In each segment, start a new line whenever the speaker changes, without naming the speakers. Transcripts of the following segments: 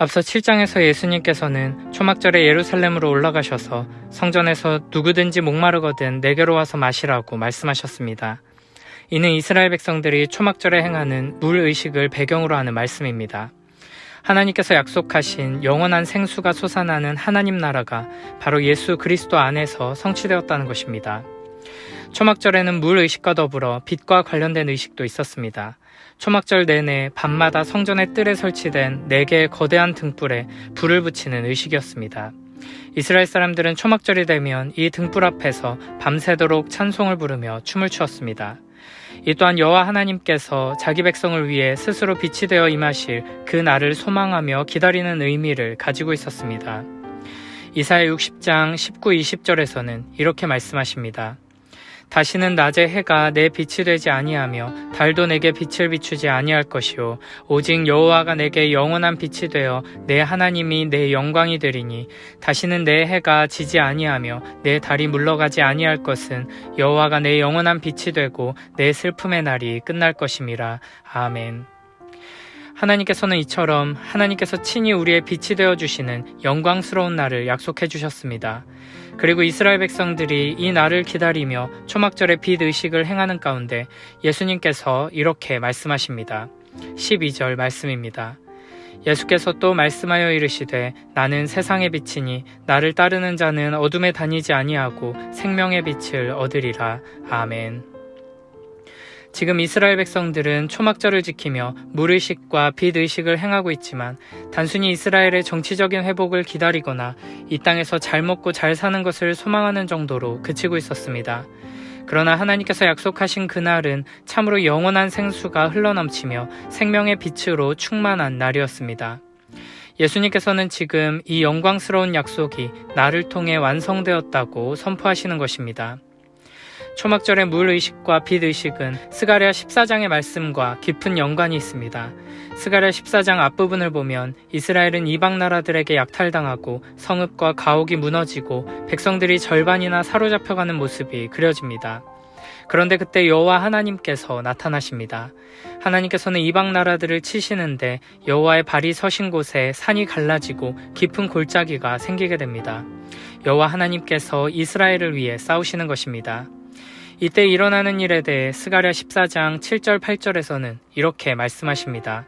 앞서 7장에서 예수님께서는 초막절에 예루살렘으로 올라가셔서 성전에서 누구든지 목마르거든 내게로 와서 마시라고 말씀하셨습니다. 이는 이스라엘 백성들이 초막절에 행하는 물 의식을 배경으로 하는 말씀입니다. 하나님께서 약속하신 영원한 생수가 솟아나는 하나님 나라가 바로 예수 그리스도 안에서 성취되었다는 것입니다. 초막절에는 물 의식과 더불어 빛과 관련된 의식도 있었습니다. 초막절 내내 밤마다 성전의 뜰에 설치된 네 개의 거대한 등불에 불을 붙이는 의식이었습니다. 이스라엘 사람들은 초막절이 되면 이 등불 앞에서 밤새도록 찬송을 부르며 춤을 추었습니다. 이 또한 여호와 하나님께서 자기 백성을 위해 스스로 빛이 되어 임하실 그 날을 소망하며 기다리는 의미를 가지고 있었습니다. 이사야 60장 19, 20절에서는 이렇게 말씀하십니다. 다시는 낮에 해가 내 빛이 되지 아니하며 달도 내게 빛을 비추지 아니할 것이요 오직 여호와가 내게 영원한 빛이 되어 내 하나님이 내 영광이 되리니 다시는 내 해가 지지 아니하며 내 달이 물러가지 아니할 것은 여호와가 내 영원한 빛이 되고 내 슬픔의 날이 끝날 것임이라 아멘. 하나님께서는 이처럼 하나님께서 친히 우리의 빛이 되어 주시는 영광스러운 날을 약속해 주셨습니다. 그리고 이스라엘 백성들이 이 날을 기다리며 초막절의 빛 의식을 행하는 가운데 예수님께서 이렇게 말씀하십니다. 12절 말씀입니다. 예수께서 또 말씀하여 이르시되 나는 세상의 빛이니 나를 따르는 자는 어둠에 다니지 아니하고 생명의 빛을 얻으리라. 아멘. 지금 이스라엘 백성들은 초막절을 지키며 물의식과 빛의식을 행하고 있지만 단순히 이스라엘의 정치적인 회복을 기다리거나 이 땅에서 잘 먹고 잘 사는 것을 소망하는 정도로 그치고 있었습니다. 그러나 하나님께서 약속하신 그날은 참으로 영원한 생수가 흘러넘치며 생명의 빛으로 충만한 날이었습니다. 예수님께서는 지금 이 영광스러운 약속이 나를 통해 완성되었다고 선포하시는 것입니다. 초막절의 물 의식과 빛 의식은 스가랴 14장의 말씀과 깊은 연관이 있습니다. 스가랴 14장 앞부분을 보면 이스라엘은 이방 나라들에게 약탈당하고 성읍과 가옥이 무너지고 백성들이 절반이나 사로잡혀가는 모습이 그려집니다. 그런데 그때 여호와 하나님께서 나타나십니다. 하나님께서는 이방 나라들을 치시는데 여호와의 발이 서신 곳에 산이 갈라지고 깊은 골짜기가 생기게 됩니다. 여호와 하나님께서 이스라엘을 위해 싸우시는 것입니다. 이때 일어나는 일에 대해 스가랴 14장 7절 8절에서는 이렇게 말씀하십니다.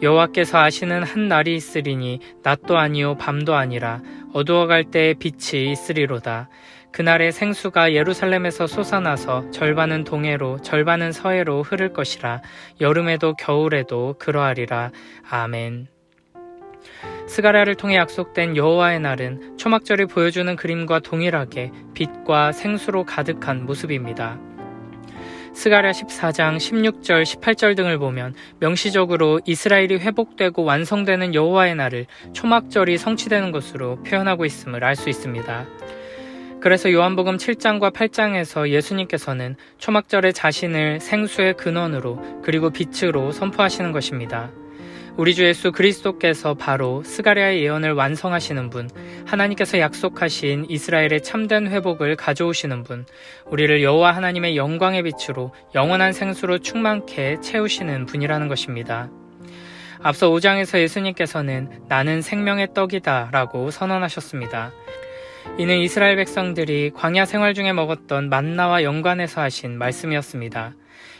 여호와께서 아시는 한 날이 있으리니 낮도 아니요 밤도 아니라 어두워갈 때에 빛이 있으리로다. 그날의 생수가 예루살렘에서 솟아나서 절반은 동해로 절반은 서해로 흐를 것이라 여름에도 겨울에도 그러하리라. 아멘. 스가랴를 통해 약속된 여호와의 날은 초막절이 보여주는 그림과 동일하게 빛과 생수로 가득한 모습입니다. 스가랴 14장 16절 18절 등을 보면 명시적으로 이스라엘이 회복되고 완성되는 여호와의 날을 초막절이 성취되는 것으로 표현하고 있음을 알 수 있습니다. 그래서 요한복음 7장과 8장에서 예수님께서는 초막절에 자신을 생수의 근원으로 그리고 빛으로 선포하시는 것입니다. 우리 주 예수 그리스도께서 바로 스가랴의 예언을 완성하시는 분, 하나님께서 약속하신 이스라엘의 참된 회복을 가져오시는 분, 우리를 여호와 하나님의 영광의 빛으로 영원한 생수로 충만케 채우시는 분이라는 것입니다. 앞서 5장에서 예수님께서는 나는 생명의 떡이다 라고 선언하셨습니다. 이는 이스라엘 백성들이 광야 생활 중에 먹었던 만나와 연관해서 하신 말씀이었습니다.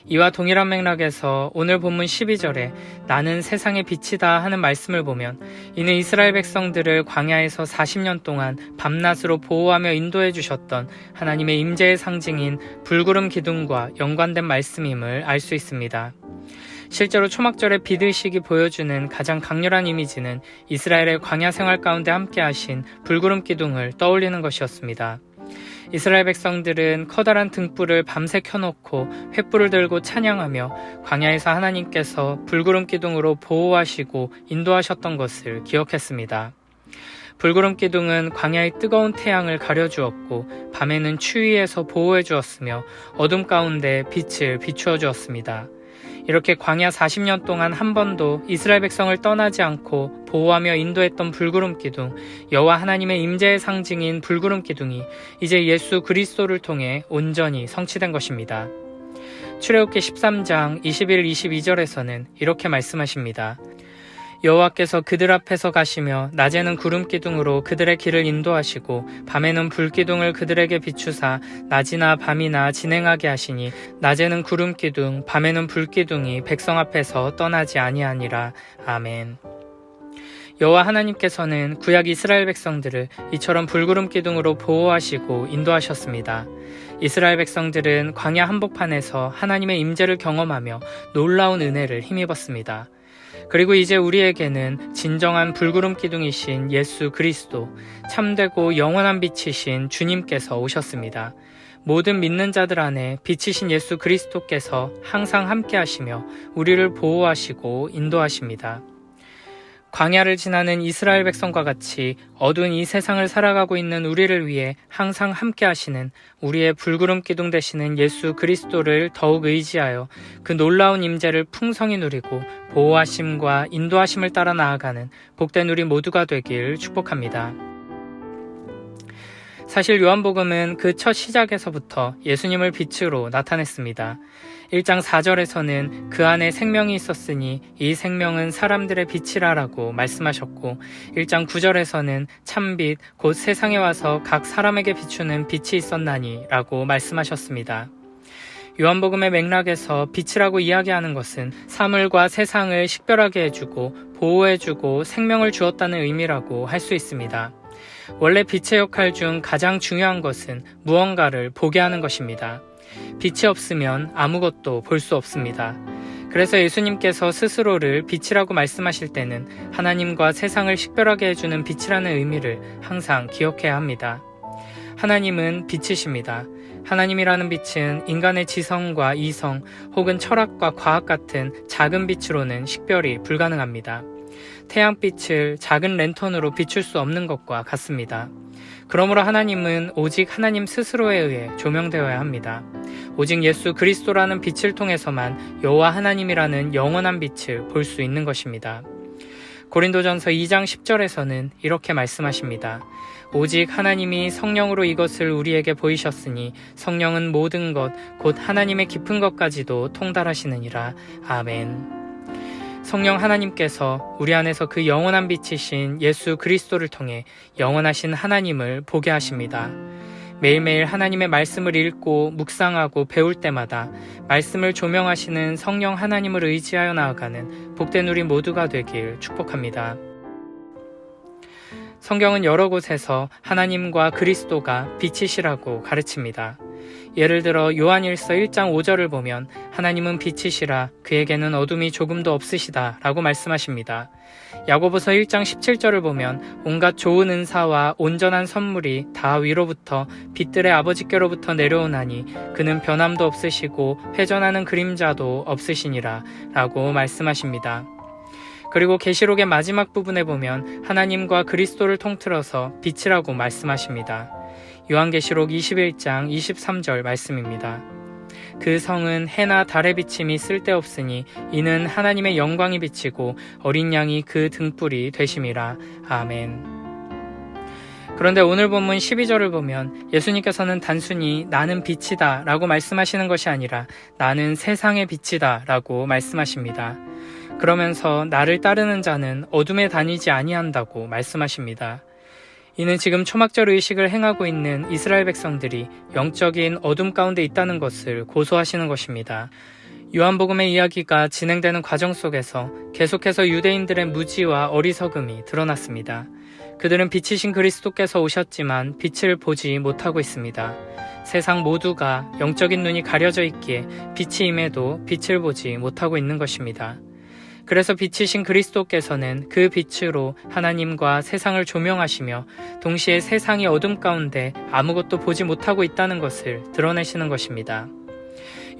이와 동일한 맥락에서 오늘 본문 12절에 나는 세상의 빛이다 하는 말씀을 보면 이는 이스라엘 백성들을 광야에서 40년 동안 밤낮으로 보호하며 인도해 주셨던 하나님의 임재의 상징인 불구름 기둥과 연관된 말씀임을 알 수 있습니다. 실제로 초막절의 비드식이 보여주는 가장 강렬한 이미지는 이스라엘의 광야 생활 가운데 함께 하신 불구름 기둥을 떠올리는 것이었습니다. 이스라엘 백성들은 커다란 등불을 밤새 켜놓고 횃불을 들고 찬양하며 광야에서 하나님께서 불구름 기둥으로 보호하시고 인도하셨던 것을 기억했습니다. 불구름 기둥은 광야의 뜨거운 태양을 가려주었고 밤에는 추위에서 보호해 주었으며 어둠 가운데 빛을 비추어 주었습니다. 이렇게 광야 40년 동안 한 번도 이스라엘 백성을 떠나지 않고 보호하며 인도했던 불구름 기둥, 여호와 하나님의 임재의 상징인 불구름 기둥이 이제 예수 그리스도를 통해 온전히 성취된 것입니다. 출애굽기 13장 21, 22절에서는 이렇게 말씀하십니다. 여호와께서 그들 앞에서 가시며 낮에는 구름 기둥으로 그들의 길을 인도하시고 밤에는 불 기둥을 그들에게 비추사 낮이나 밤이나 진행하게 하시니 낮에는 구름 기둥 밤에는 불 기둥이 백성 앞에서 떠나지 아니하니라 아멘. 여호와 하나님께서는 구약 이스라엘 백성들을 이처럼 불구름 기둥으로 보호하시고 인도하셨습니다. 이스라엘 백성들은 광야 한복판에서 하나님의 임재를 경험하며 놀라운 은혜를 힘입었습니다. 그리고 이제 우리에게는 진정한 불구름 기둥이신 예수 그리스도, 참되고 영원한 빛이신 주님께서 오셨습니다. 모든 믿는 자들 안에 빛이신 예수 그리스도께서 항상 함께 하시며 우리를 보호하시고 인도하십니다. 광야를 지나는 이스라엘 백성과 같이 어두운 이 세상을 살아가고 있는 우리를 위해 항상 함께 하시는 우리의 불구름 기둥 되시는 예수 그리스도를 더욱 의지하여 그 놀라운 임재를 풍성히 누리고 보호하심과 인도하심을 따라 나아가는 복된 우리 모두가 되길 축복합니다. 사실 요한복음은 그 첫 시작에서부터 예수님을 빛으로 나타냈습니다. 1장 4절에서는 그 안에 생명이 있었으니 이 생명은 사람들의 빛이라라고 말씀하셨고 1장 9절에서는 참빛 곧 세상에 와서 각 사람에게 비추는 빛이 있었나니라고 말씀하셨습니다. 요한복음의 맥락에서 빛이라고 이야기하는 것은 사물과 세상을 식별하게 해주고 보호해주고 생명을 주었다는 의미라고 할 수 있습니다. 원래 빛의 역할 중 가장 중요한 것은 무언가를 보게 하는 것입니다. 빛이 없으면 아무것도 볼 수 없습니다. 그래서 예수님께서 스스로를 빛이라고 말씀하실 때는 하나님과 세상을 식별하게 해주는 빛이라는 의미를 항상 기억해야 합니다. 하나님은 빛이십니다. 하나님이라는 빛은 인간의 지성과 이성 혹은 철학과 과학 같은 작은 빛으로는 식별이 불가능합니다. 태양빛을 작은 랜턴으로 비출 수 없는 것과 같습니다. 그러므로 하나님은 오직 하나님 스스로에 의해 조명되어야 합니다. 오직 예수 그리스도라는 빛을 통해서만 여호와 하나님이라는 영원한 빛을 볼 수 있는 것입니다. 고린도전서 2장 10절에서는 이렇게 말씀하십니다. 오직 하나님이 성령으로 이것을 우리에게 보이셨으니 성령은 모든 것, 곧 하나님의 깊은 것까지도 통달하시느니라. 아멘. 성령 하나님께서 우리 안에서 그 영원한 빛이신 예수 그리스도를 통해 영원하신 하나님을 보게 하십니다. 매일매일 하나님의 말씀을 읽고 묵상하고 배울 때마다 말씀을 조명하시는 성령 하나님을 의지하여 나아가는 복된 우리 모두가 되길 축복합니다. 성경은 여러 곳에서 하나님과 그리스도가 빛이시라고 가르칩니다. 예를 들어 요한일서 1장 5절을 보면 하나님은 빛이시라 그에게는 어둠이 조금도 없으시다 라고 말씀하십니다. 야고보서 1장 17절을 보면 온갖 좋은 은사와 온전한 선물이 다 위로부터 빛들의 아버지께로부터 내려오나니 그는 변함도 없으시고 회전하는 그림자도 없으시니라 라고 말씀하십니다. 그리고 계시록의 마지막 부분에 보면 하나님과 그리스도를 통틀어서 빛이라고 말씀하십니다. 요한계시록 21장 23절 말씀입니다. 그 성은 해나 달의 비침이 쓸데없으니 이는 하나님의 영광이 비치고 어린 양이 그 등불이 되심이라. 아멘. 그런데 오늘 본문 12절을 보면 예수님께서는 단순히 나는 빛이다 라고 말씀하시는 것이 아니라 나는 세상의 빛이다 라고 말씀하십니다. 그러면서 나를 따르는 자는 어둠에 다니지 아니한다고 말씀하십니다. 이는 지금 초막절 의식을 행하고 있는 이스라엘 백성들이 영적인 어둠 가운데 있다는 것을 고소하시는 것입니다. 요한복음의 이야기가 진행되는 과정 속에서 계속해서 유대인들의 무지와 어리석음이 드러났습니다. 그들은 빛이신 그리스도께서 오셨지만 빛을 보지 못하고 있습니다. 세상 모두가 영적인 눈이 가려져 있기에 빛이 임해도 빛을 보지 못하고 있는 것입니다. 그래서 빛이신 그리스도께서는 그 빛으로 하나님과 세상을 조명하시며 동시에 세상이 어둠 가운데 아무것도 보지 못하고 있다는 것을 드러내시는 것입니다.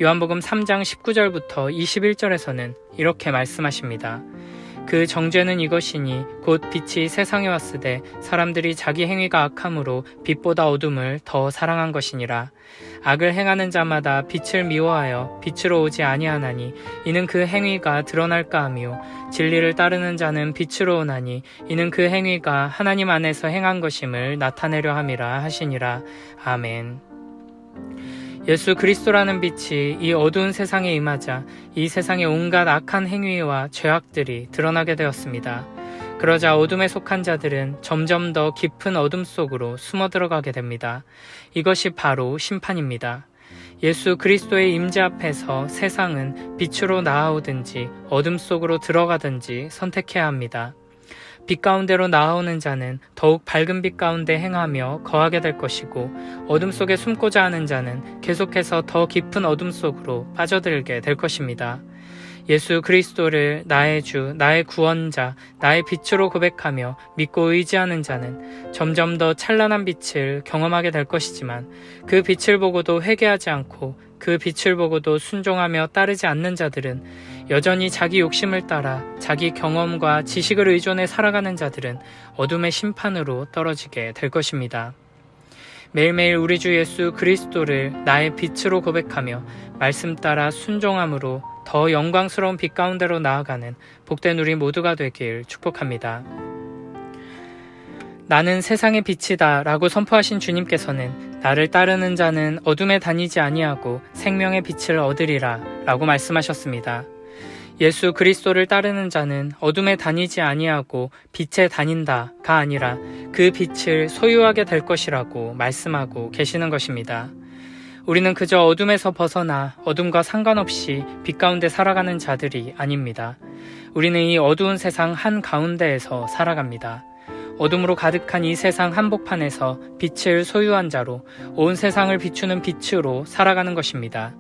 요한복음 3장 19절부터 21절에서는 이렇게 말씀하십니다. 그 정죄는 이것이니 곧 빛이 세상에 왔으되 사람들이 자기 행위가 악함으로 빛보다 어둠을 더 사랑한 것이니라. 악을 행하는 자마다 빛을 미워하여 빛으로 오지 아니하나니 이는 그 행위가 드러날까 하며 진리를 따르는 자는 빛으로 오나니 이는 그 행위가 하나님 안에서 행한 것임을 나타내려 함이라 하시니라. 아멘. 예수 그리스도라는 빛이 이 어두운 세상에 임하자 이 세상의 온갖 악한 행위와 죄악들이 드러나게 되었습니다. 그러자 어둠에 속한 자들은 점점 더 깊은 어둠 속으로 숨어 들어가게 됩니다. 이것이 바로 심판입니다. 예수 그리스도의 임재 앞에서 세상은 빛으로 나아오든지 어둠 속으로 들어가든지 선택해야 합니다. 빛 가운데로 나아오는 자는 더욱 밝은 빛 가운데 행하며 거하게 될 것이고 어둠 속에 숨고자 하는 자는 계속해서 더 깊은 어둠 속으로 빠져들게 될 것입니다. 예수 그리스도를 나의 주, 나의 구원자, 나의 빛으로 고백하며 믿고 의지하는 자는 점점 더 찬란한 빛을 경험하게 될 것이지만 그 빛을 보고도 회개하지 않고 그 빛을 보고도 순종하며 따르지 않는 자들은 여전히 자기 욕심을 따라 자기 경험과 지식을 의존해 살아가는 자들은 어둠의 심판으로 떨어지게 될 것입니다. 매일매일 우리 주 예수 그리스도를 나의 빛으로 고백하며 말씀 따라 순종함으로 더 영광스러운 빛 가운데로 나아가는 복된 우리 모두가 되길 축복합니다. 나는 세상의 빛이다 라고 선포하신 주님께서는 나를 따르는 자는 어둠에 다니지 아니하고 생명의 빛을 얻으리라 라고 말씀하셨습니다. 예수 그리스도를 따르는 자는 어둠에 다니지 아니하고 빛에 다닌다가 아니라 그 빛을 소유하게 될 것이라고 말씀하고 계시는 것입니다. 우리는 그저 어둠에서 벗어나 어둠과 상관없이 빛 가운데 살아가는 자들이 아닙니다. 우리는 이 어두운 세상 한 가운데에서 살아갑니다. 어둠으로 가득한 이 세상 한복판에서 빛을 소유한 자로 온 세상을 비추는 빛으로 살아가는 것입니다.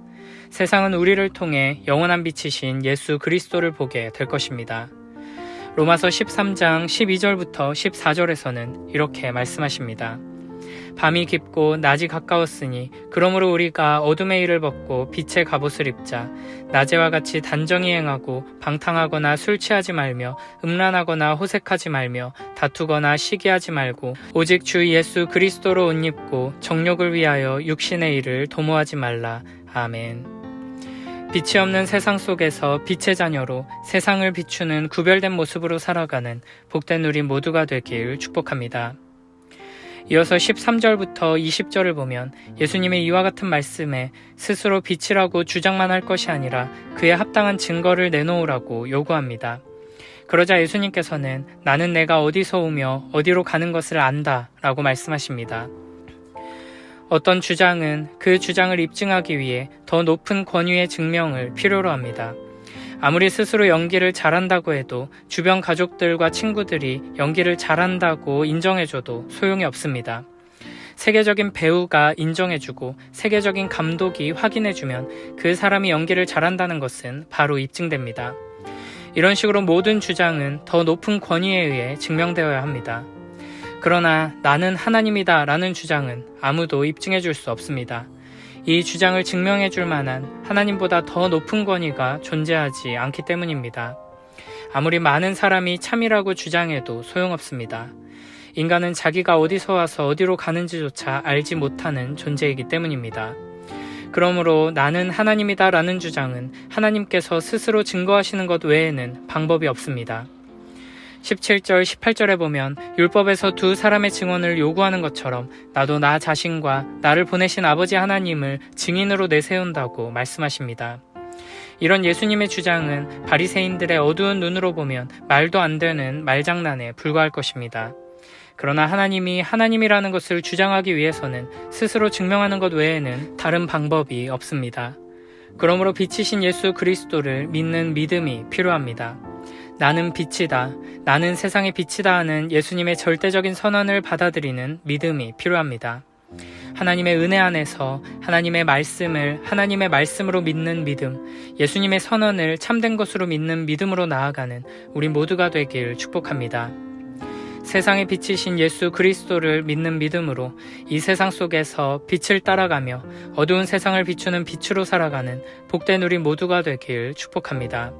세상은 우리를 통해 영원한 빛이신 예수 그리스도를 보게 될 것입니다. 로마서 13장 12절부터 14절에서는 이렇게 말씀하십니다. 밤이 깊고 낮이 가까웠으니 그러므로 우리가 어둠의 일을 벗고 빛의 갑옷을 입자 낮에와 같이 단정히 행하고 방탕하거나 술 취하지 말며 음란하거나 호색하지 말며 다투거나 시기하지 말고 오직 주 예수 그리스도로 옷 입고 정욕을 위하여 육신의 일을 도모하지 말라 아멘. 빛이 없는 세상 속에서 빛의 자녀로 세상을 비추는 구별된 모습으로 살아가는 복된 우리 모두가 되길 축복합니다. 이어서 13절부터 20절을 보면 예수님의 이와 같은 말씀에 스스로 빛이라고 주장만 할 것이 아니라 그에 합당한 증거를 내놓으라고 요구합니다. 그러자 예수님께서는 나는 내가 어디서 오며 어디로 가는 것을 안다 라고 말씀하십니다. 어떤 주장은 그 주장을 입증하기 위해 더 높은 권위의 증명을 필요로 합니다. 아무리 스스로 연기를 잘한다고 해도 주변 가족들과 친구들이 연기를 잘한다고 인정해줘도 소용이 없습니다. 세계적인 배우가 인정해주고 세계적인 감독이 확인해주면 그 사람이 연기를 잘한다는 것은 바로 입증됩니다. 이런 식으로 모든 주장은 더 높은 권위에 의해 증명되어야 합니다. 그러나 나는 하나님이다 라는 주장은 아무도 입증해 줄 수 없습니다. 이 주장을 증명해 줄 만한 하나님보다 더 높은 권위가 존재하지 않기 때문입니다. 아무리 많은 사람이 참이라고 주장해도 소용없습니다. 인간은 자기가 어디서 와서 어디로 가는지조차 알지 못하는 존재이기 때문입니다. 그러므로 나는 하나님이다 라는 주장은 하나님께서 스스로 증거하시는 것 외에는 방법이 없습니다. 17절, 18절에 보면 율법에서 두 사람의 증언을 요구하는 것처럼 나도 나 자신과 나를 보내신 아버지 하나님을 증인으로 내세운다고 말씀하십니다. 이런 예수님의 주장은 바리새인들의 어두운 눈으로 보면 말도 안 되는 말장난에 불과할 것입니다. 그러나 하나님이 하나님이라는 것을 주장하기 위해서는 스스로 증명하는 것 외에는 다른 방법이 없습니다. 그러므로 빛이신 예수 그리스도를 믿는 믿음이 필요합니다. 나는 빛이다. 나는 세상의 빛이다 하는 예수님의 절대적인 선언을 받아들이는 믿음이 필요합니다. 하나님의 은혜 안에서 하나님의 말씀을 하나님의 말씀으로 믿는 믿음, 예수님의 선언을 참된 것으로 믿는 믿음으로 나아가는 우리 모두가 되길 축복합니다. 세상의 빛이신 예수 그리스도를 믿는 믿음으로 이 세상 속에서 빛을 따라가며 어두운 세상을 비추는 빛으로 살아가는 복된 우리 모두가 되길 축복합니다.